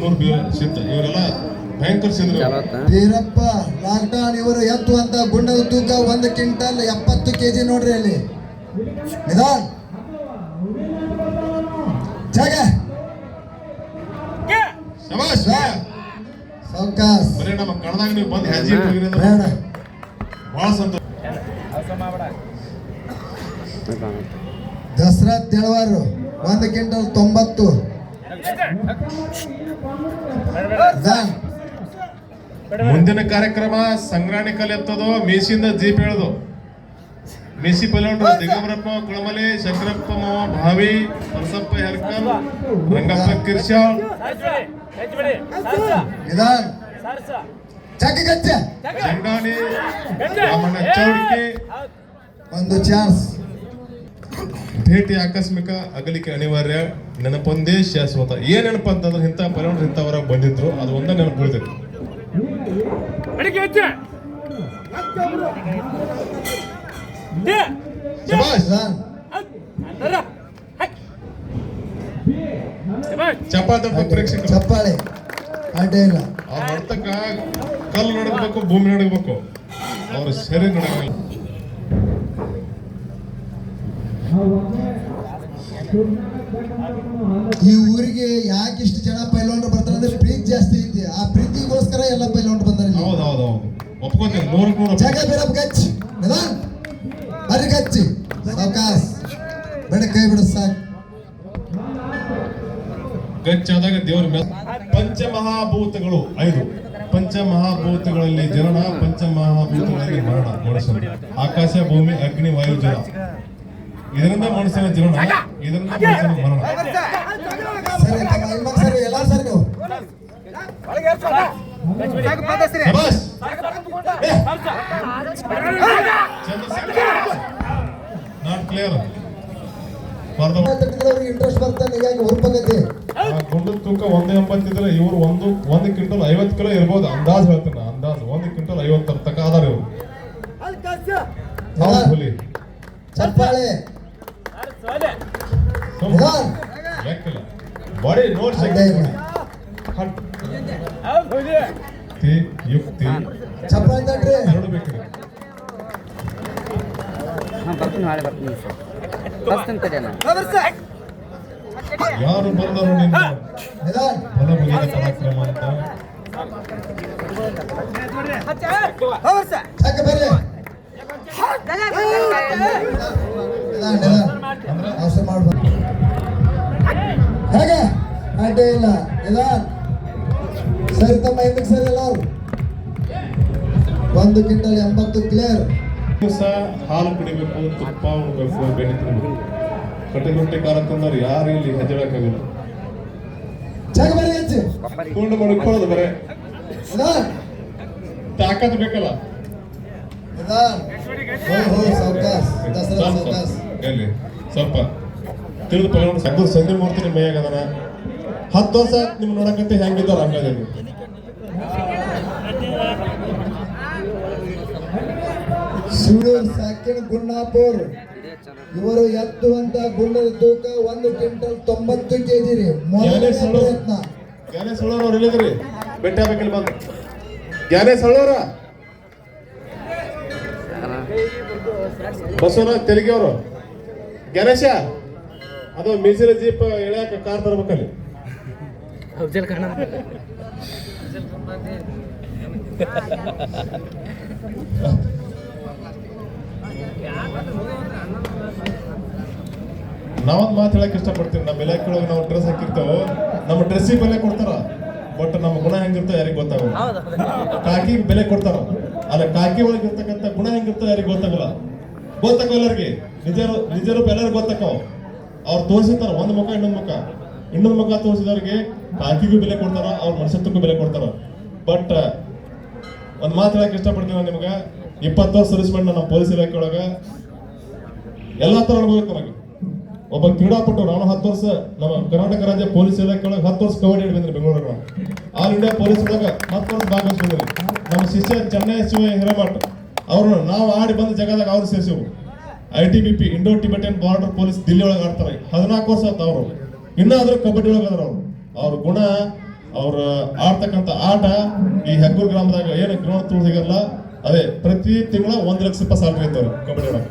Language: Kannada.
ಹುಲ್ಲೂರು ಬೀರ ಸಿದ್ಧ ಇವರೆಲ್ಲ ಭಯಂಕರ ಸಿದ್ರು ವೀರಪ್ಪ ಲಾಕ್ಡೌನ್ ಇವರು ಎತ್ತುವಂತ ಗುಂಡದ ತೂಕ ಒಂದು ಕ್ವಿಂಟಲ್ ಎಪ್ಪತ್ತು ಕೆಜಿ ನೋಡ್ರಿ ಅಲ್ಲಿ. ನಿಧಾನ್. ಜಾಗ. ಶಬಾಷ್ ಸಾವ್ಕಾಸ್. ಬರೀ ನಮ್ಮ ಕಣದಾಗ ನೀವು ಬಂದು ಹೆಜ್ಜೆ ಇಟ್ಟಿದ್ದೀರಿ ಬೇಡ. ಬಹಳ ಸಂತೋಷ. ದಸರಾ ತೆಳವಾರು ಒಂದು ಕ್ವಿಂಟಲ್ ತೊಂಬತ್ತು. ಮುಂದಿನ ಕಾರ್ಯಕ್ರಮ ಸಂಗ್ರಾಣಿ ಕಲೆ ಎತ್ತದು ಮೀಸಿಂದ ಜೀಪ್ ಹೇಳೋದು ಮೇಸಿ ಪಲ್ಗೊಂಡು ದಿಗಂಬರಪ್ಪ ಕುಳಮಲೆ ಶಂಕರಪ್ಪ ಮಾವ ಭಾವಿ ಪರಸಪ್ಪ ಹೆರ್ಕಲ್ ರಂಗಪ್ಪ ಕಿರ್ಶಾಳ್ ಚಂಡಾಣಿ ರಾಮಣ್ಣ ಚೌಡಿಕೆ. ಒಂದು ಚಾನ್ಸ್. ಭೇಟಿ ಆಕಸ್ಮಿಕ ಅಗಲಿಕೆ ಅನಿವಾರ್ಯ. ನೆನಪೊಂದೇ ಶಾಶ್ವತ. ಏನ್ ನೆನಪ ಅಂತಂದ್ರೆ ಇಂಥ ಪರಿಣಾಮ ಇಂಥವರ ಬಂದಿದ್ರು ಅದು ಒಂದೇ ನೆನಪು ಉಳಿದೈತಿ ಶಬಾಷ್. ನಿಧಾನ್ ಚಪಾತ ಪ್ರೇಕ್ಷಕರು. ಚಪ್ಪಾಳೆ. ಅಡ್ಡ ಇಲ್ಲ. ಅವ್ರ ನರ್ತಕ ಕಲ್ಲು ನಡಗಬೇಕು ಭೂಮಿ ನಡಗಬೇಕು ಅವ್ರ ಶರೀರ ನಡಗಲ್ಲ ಈ ಊರಿಗೆ ಯಾಕೆ ಇಷ್ಟು ಜನ ಪೈಲ್ವಾನ್ರು ಬರ್ತಾರೆ ಅಂದ್ರೆ ಪ್ರೀತಿ ಜಾಸ್ತಿ ಐತಿ. ಆ ಪ್ರೀತಿಗೋಸ್ಕರ ಎಲ್ಲ ಪೈಲ್ವಾನ್ರು ಬಂದಾರೆ. ಹೌದು ಹೌದು ಹೌದು. ಒಪ್ಕೋತೀನಿ ನೂರಕ್ಕೆ ನೂರು ಜಾಗ ನಿಧಾನ್ ಬರ್ರಿ ಗಚ್ಚಿ ಸಾವಕಾಸ್. ಬೇಡ ಕೈ ಬಿಡ ಸಾಕು. ಗಚ್ಚಾದಾಗ ದೇವರ ಮೇಲೆ ಪಂಚಮಹಾಭೂತಗಳು ಐದು. ಪಂಚಮಹಾಭೂತಗಳಲ್ಲಿ ಜನನ ಪಂಚಮಹಾಭೂತಗಳಲ್ಲಿ ಮರಣ. ಆಕಾಶ ಭೂಮಿ ಅಗ್ನಿ ವಾಯು ಜಲ. ಇದರಿಂದ ಮನುಷ್ಯನ ಜೀವನ ಇದರಿಂದ ಮನುಷ್ಯನ ಮರಣ ನಾಟ್ ಕ್ಲಿಯರ್ ಇಂಟ್ರೆಸ್ಟ್ ಬರ್ತಾನೆ ಹೀಗಾಗಿ ಹುರ್ಪಗತಿ ಗುಂಡದ ತೂಕ ಒಂದೇ ಎಂಬತ್ತಿದ್ರೆ ಇವ್ರು ಒಂದು ಒಂದು ಕ್ವಿಂಟಲ್ ಐವತ್ತು ಕಿಲೋ ಇರ್ಬೋದು ಅಂದಾಜು ಹೇಳ್ತಾನೆ ಅಂದಾಜು ಒಂದು ಕ್ವಿಂಟಲ್ ಐವತ್ತರ ತಕ ಅದಾರ ಇವರು ಹುಲಿ ಚಪ್ಪಾಳೆ ಬಾಡಿ ನೋಡ್ ಯುಕ್ತಿ ತಟ್ರಿ ಎರಡು ಬೇಕ್ರಿ ಹಾಂ ಬರ್ತೀನಿ ನಾಳೆ ಬರ್ತೀನಿ ಬರ್ತೀನಿ ಅಣ್ಣ ಯಾರು ಬಂದರು ನಿನ್ನ ಮುಗಿದ ಕಾರ್ಯಕ್ರಮ ಅಂತ ಬರ್ರಿ ಆಸೆ ಮಾಡ್ಬಾರ್ದು. ಹೇಗೆ? ಇಲ್ಲ ಇಲ್ಲ. ನಿಧಾನ್ ಸರಿ ತಮ್ಮ ಹಿಂದಕ್ಕೆ ಸರಿ ಎಲ್ಲ ಒಂದು ಕ್ವಿಂಟಲ್ ಎಂಬತ್ತು ಕ್ಲಿಯರ್ ದಿವಸ ಹಾಲು ಕುಡಿಬೇಕು ತುಪ್ಪ ಉಣ್ಬೇಕು ಬೆಣ್ಣೆ ರೊಟ್ಟಿ ಖಾರ ತಂದವ್ರು ಯಾರು ಇಲ್ಲಿ ಹೆಜ್ಜೆಳಕ್ಕಾಗಲ್ಲ ಜಾಗ ಬರ್ರಿ ಹೆಚ್ಚು. ಕೊಂಡು ಮಡ್ಕೊಳ್ಳೋದು ಬರೇ. ತಾಕತ್ ಬೇಕಲ್ಲ. ಇಲ್ಲ ಹೋ ಹೋ ಸಾವ್ಕಾಸ್. ಸ್ವಲ್ಪ ತಿಳಿದು ಪಲ್ಗೊಂಡು ಸದ್ದು ಸಂಜೆ ಮೂರ್ತಿ ನಿಮ್ಮ ಹತ್ತು ವರ್ಷ ನಿಮ್ ನೋಡಕತ್ತೆ ಹೆಂಗಿದ್ದಾರ ಹಂಗದೇನು ಸೂಡೂರು ಸಾಕಿನ ಗುಣ್ಣಾಪುರ್ ಇವರು ಎತ್ತುವಂತ ಗುಂಡದ ತೂಕ ಒಂದು ಕ್ವಿಂಟಲ್ ತೊಂಬತ್ತು ಕೆಜಿ ರೀ. ಮೊದಲನೇ. ಪ್ರಯತ್ನ. ಜ್ಞಾನೇಶ್ ಸಳ್ಳೋರ್ ಅವ್ರು ಎಲ್ಲಿದ್ರಿ? ಬೆಟ್ಟ ಬೇಕಿಲ್ಲ ಬಂದು. ಜ್ಞಾನೇಶ್ ಸಳ್ಳೋರ ಬಸವನ ತೆರಿಗೆ ಅವರು. ಗಣೇಶ ಅದು ಮೀಸಿನ ಜೀಪ್ ಎಳೆಯಕ್ಕೆ ಕಾರ್ ತರ್ಬೇಕಲ್ಲಿ. ಅಫ್ಜಲ್ ಖಾನ ನಾವೊಂದು ಮಾತು ಹೇಳಕ್ ಇಷ್ಟಪಡ್ತೀವಿ ನಮ್ಮ ಇಲಾಖೆಯೊಳಗೆ ನಾವು ಡ್ರೆಸ್ ಹಾಕಿರ್ತೇವೆ ನಮ್ಮ ಡ್ರೆಸ್ಸಿಗೆ ಬೆಲೆ ಕೊಡ್ತಾರ. ಬಟ್ ನಮ್ಮ ಗುಣ ಹೆಂಗಿರ್ತೋ ಯಾರಿಗೆ ಗೊತ್ತಾಗಲ್ಲ. ಕಾಕಿ ಬೆಲೆ ಕೊಡ್ತಾರ. ಅಲ್ಲ ಕಾಕಿ ಒಳಗೆ ಇರ್ತಕ್ಕಂಥ ಗುಣ ಹೆಂಗಿರ್ತೋ ಯಾರಿಗೆ ಗೊತ್ತಾಗಲ್ಲ. ಗೊತ್ತಾಗಲ್ಲ ಎಲ್ಲರಿಗೆ. ನಿಜ ನಿಜ ರೂಪ ಎಲ್ಲರಿಗೂ ಗೊತ್ತಕ್ಕ ಅವ್ರು ತೋರಿಸಿರ್ತಾರ, ಒಂದು ಮುಖ, ಇನ್ನೊಂದು ಮುಖ. ಇನ್ನೊಂದು ಮುಖ ತೋರಿಸಿದವ್ರಿಗೆ ಕಾಕಿಗೂ ಬೆಲೆ ಕೊಡ್ತಾರ, ಅವ್ರ ಮನುಷ್ಯತ್ವಕ್ಕೂ ಬೆಲೆ ಕೊಡ್ತಾರ. ಬಟ್ ಒಂದು ಮಾತು ಹೇಳಕ್ ಇಷ್ಟಪಡ್ತೀನಿ ನಿಮ್ಗೆ. ಇಪ್ಪತ್ತು ವರ್ಷ ಸರ್ವಿಸ್ ಮಾಡಿ ನಮ್ಮ ಪೊಲೀಸ್ ಇಲಾಖೆ ಒಳಗೆ ಎಲ್ಲ ಥರ ಅನುಭವ ಇತ್ತು ನನಗೆ ಒಬ್ಬ ಕ್ರೀಡಾಪಟು, ನಾನು ಹತ್ತು ವರ್ಷ ನಮ್ಮ ಕರ್ನಾಟಕ ರಾಜ್ಯ ಪೊಲೀಸ್ ಇಲಾಖೆ ಒಳಗೆ ಹತ್ತು ವರ್ಷ ಕಬಡ್ಡಿ ಆಡಿ ಬೆಂಗಳೂರು ಆಲ್ ಇಂಡಿಯಾ ಪೊಲೀಸ್ ಒಳಗೆ ಹತ್ತು ವರ್ಷ ಭಾಗವಹಿಸಿದ್ರಿ ನಮ್ಮ ಶಿಷ್ಯ ಚೆನ್ನೈ, ಶಿವ, ಹಿರೇಮಠ್. ಅವ್ರು ನಾವು ಆಡಿ ಬಂದ ಜಾಗದಾಗ ಅವ್ರು ಸೇರಿಸಿವು I T B P, Indo Tibetan border police Delhi ಒಳಗೆ ಆಡ್ತಾರೆ. ಹದಿನಾಲ್ಕು ವರ್ಷ ಆಯ್ತು ಅವರು. ಇನ್ನಾದ್ರೂ ಕಬಡ್ಡಿ ಒಳಗೆ ಅವರು. ಅವ್ರ ಗುಣ, ಅವ್ರ ಆಡ್ತಕ್ಕಂಥ ಆಟ ಈ ಹೆಗ್ಗೂರ್ ಗ್ರಾಮದಾಗ ಏನು ಗ್ರೌಂಡ್ ತುಳಿದಿಗಲ್ಲ ಅದೇ ಪ್ರತಿ ತಿಂಗಳ ಒಂದು ಲಕ್ಷ ರೂಪಾಯಿ ಸಾಲ ಇದ್ದವ್ರು ಕಬಡ್ಡಿ ಒಳಗೆ